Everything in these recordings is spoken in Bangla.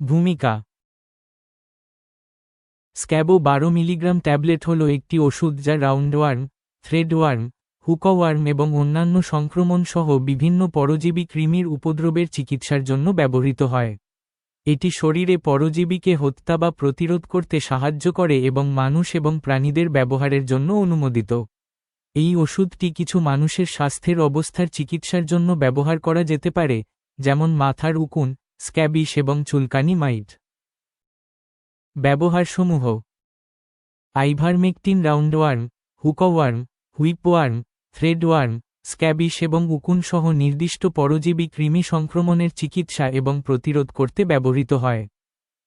ভূমিকা। স্ক্যাবো বারো মিলিগ্রাম ট্যাবলেট হল একটি ওষুধ যা রাউন্ডওয়ার্ম, থ্রেডওয়ার্ম, হুকওয়ার্ম এবং অন্যান্য সংক্রমণ সহ বিভিন্ন পরজীবী কৃমির উপদ্রবের চিকিৎসার জন্য ব্যবহৃত হয়। এটি শরীরে পরজীবীকে হত্যা বা প্রতিরোধ করতে সাহায্য করে এবং মানুষ এবং প্রাণীদের ব্যবহারের জন্য অনুমোদিত। এই ওষুধটি কিছু মানুষের স্বাস্থ্যের অবস্থার চিকিৎসার জন্য ব্যবহার করা যেতে পারে, যেমন মাথার উকুন স্ক্যাবিস এবং চুলকানি mite. ব্যবহারসমূহ। Ivermectin roundworm, hookworm, whipworm, threadworm scabies এবং উকুন সহ নির্দিষ্ট পরজীবী কৃমি সংক্রমণের চিকিৎসা এবং প্রতিরোধ করতে ব্যবহৃত হয়।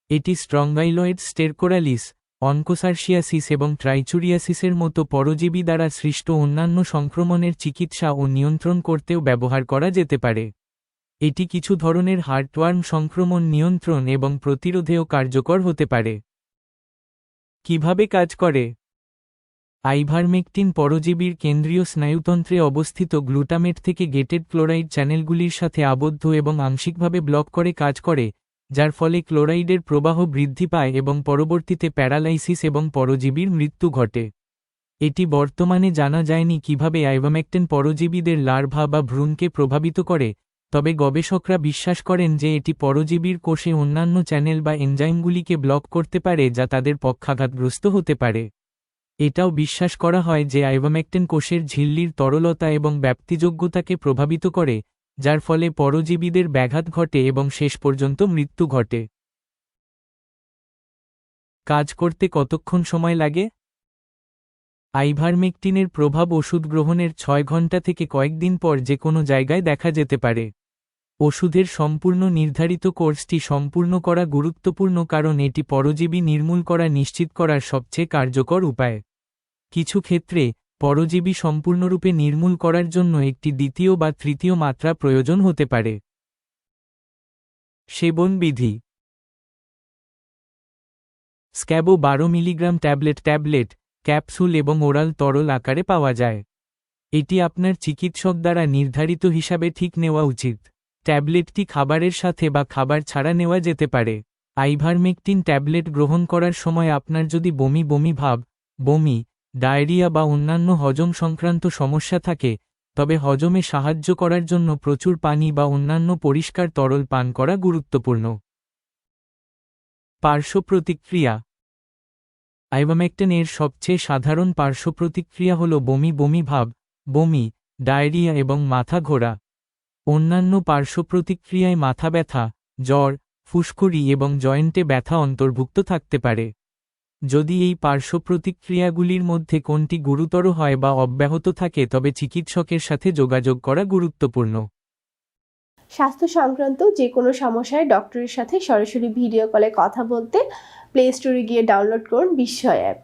এটি স্ট্রঙ্গাইলয়েড স্টেরকোরালিস অনকোসার্সিয়াসিস এবং ট্রাইচুরিয়াসিসের মতো পরজীবী দ্বারা সৃষ্ট অন্যান্য সংক্রমণের চিকিৎসা ও নিয়ন্ত্রণ করতেও ব্যবহার করা যেতে পারে। এটি কিছু ধরনের হার্টওয়ার্ম সংক্রমণ নিয়ন্ত্রণ এবং প্রতিরোধেও কার্যকর হতে পারে। কীভাবে কাজ করে? আইভারমেকটিন পরজীবীর কেন্দ্রীয় স্নায়ুতন্ত্রে অবস্থিত গ্লুটামেট থেকে গেটেড ক্লোরাইড চ্যানেলগুলির সাথে আবদ্ধ এবং আংশিকভাবে ব্লক করে কাজ করে, যার ফলে ক্লোরাইডের প্রবাহ বৃদ্ধি পায় এবং পরবর্তীতে প্যারালাইসিস এবং পরজীবীর মৃত্যু ঘটে। এটি বর্তমানে জানা যায়নি কীভাবে আইভামেকটেন পরজীবীদের লার্ভা বা ভ্রূণকে প্রভাবিত করে তবে গবেষকরা বিশ্বাস করেন যে এটি পরজীবীর কোষে অন্যান্য চ্যানেল বা এনজাইমগুলিকে ব্লক করতে পারে যা তাদের পক্ষাঘাতগ্রস্ত হতে পারে। এটাও বিশ্বাস করা হয় যে আইভামেকটেন কোষের ঝিল্লির তরলতা এবং ব্যাপ্তিযোগ্যতাকে প্রভাবিত করে, যার ফলে পরজীবীদের ব্যাঘাত ঘটে এবং শেষ পর্যন্ত মৃত্যু ঘটে। কাজ করতে কতক্ষণ সময় লাগে? আইভারমেকটিনের প্রভাব ওষুধ গ্রহণের ছয় ঘণ্টা থেকে কয়েকদিন পর যে কোনো জায়গায় দেখা যেতে পারে। ওষুধের সম্পূর্ণ নির্ধারিত কোর্সটি সম্পূর্ণ করা গুরুত্বপূর্ণ কারণ এটি পরজীবী নির্মূল করা নিশ্চিত করার সবচেয়ে কার্যকর উপায়। কিছু ক্ষেত্রে, পরজীবী সম্পূর্ণরূপে নির্মূল করার জন্য একটি দ্বিতীয় বা তৃতীয় মাত্রা প্রয়োজন হতে পারে। সেবন বিধি। স্ক্যাবো বারো মিলিগ্রাম ট্যাবলেট ট্যাবলেট, ক্যাপসুল এবং ওরাল তরল আকারে পাওয়া যায়। এটি আপনার চিকিৎসক দ্বারা নির্ধারিত হিসাবে ঠিক নেওয়া উচিত। ট্যাবলেটটি খাবারের সাথে বা খাবার ছাড়া নেওয়া যেতে পারে। আইভারমেকটিন ট্যাবলেট গ্রহণ করার সময় আপনার যদি বমি বমি ভাব, বমি, ডায়রিয়া বা অন্যান্য হজম সংক্রান্ত সমস্যা থাকে, তবে হজমে সাহায্য করার জন্য প্রচুর পানি বা অন্যান্য পরিষ্কার তরল পান করা গুরুত্বপূর্ণ। পার্শ্ব প্রতিক্রিয়া। আইভামেকটেন এর সবচেয়ে সাধারণ পার্শ্ব প্রতিক্রিয়া হল বমি বমি ভাব, বমি, ডায়রিয়া এবং মাথা ঘোরা। অন্যান্য পার্শ্ব প্রতিক্রিয়ায় মাথা ব্যথা, জ্বর, ফুসকুড়ি এবং জয়েন্টে ব্যথা অন্তর্ভুক্ত থাকতে পারে। যদি এই পার্শ্ব প্রতিক্রিয়াগুলির মধ্যে কোনটি গুরুতর হয় বা অব্যাহত থাকে, তবে চিকিৎসকের সাথে যোগাযোগ করা গুরুত্বপূর্ণ। স্বাস্থ্য সংক্রান্ত যে কোনো সমস্যায় ডক্টরের সাথে সরাসরি ভিডিও কলে কথা বলতে প্লে স্টোরে গিয়ে ডাউনলোড করুন বিস্ময় অ্যাপ।